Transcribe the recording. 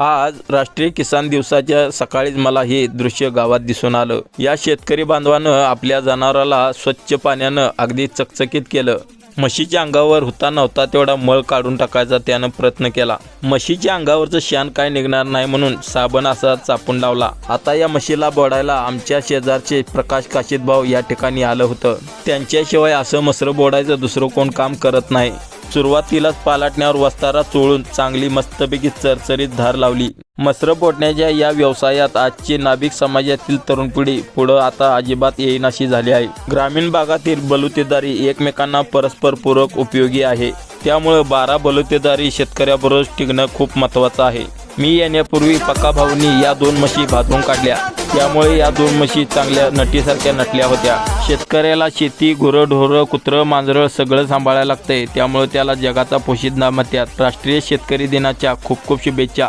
आज राष्ट्रीय किसान दिवसाच्या सकाळीच मला हे दृश्य गावात दिसून आलं. या शेतकरी बांधवानं आपल्या जनावराला स्वच्छ पाण्यानं अगदी चकचकीत केलं. म्हशीच्या अंगावर होता नव्हता तेवढा मळ काढून टाकायचा त्यानं प्रयत्न केला. म्हशीच्या अंगावरचं शान काय निघणार नाही म्हणून साबण असा चापून लावला. आता या म्हशीला बोडायला आमच्या शेजारचे प्रकाश काशीत भाऊ या ठिकाणी आलं होतं. त्यांच्याशिवाय असं मसरं बोडायचं दुसरं कोण काम करत नाही. सुरुवातीलाच पालाटण्यावर वस्तारा चोळून चांगली मस्तपैकी चरचरीत धार लावली. मसर पोटण्याच्या या व्यवसायात आजची नाभिक समाजातील तरुण पिढी पुढं आता अजिबात येईनाशी झाली आहे. ग्रामीण भागातील बलुतेदारी एकमेकांना परस्पर पूरक उपयोगी आहे. त्यामुळे बारा बलुतेदारी शेतकऱ्याबरोबर टिकणं खूप महत्त्वाचं आहे. मी येण्यापूर्वी पक्का भाऊनी या दोन म्हशी भाजून काढल्या. त्यामुळे या दोन म्हशी चांगल्या नटीसारख्या नटल्या होत्या. शेतकऱ्याला शेती गुरंढोरं कुत्रं मांजरं सगळं सांभाळायला लागतंय. त्यामुळे त्याला जगाचा पोशिंदा म्हणतात. राष्ट्रीय शेतकरी दिनाच्या खूप खूप शुभेच्छा.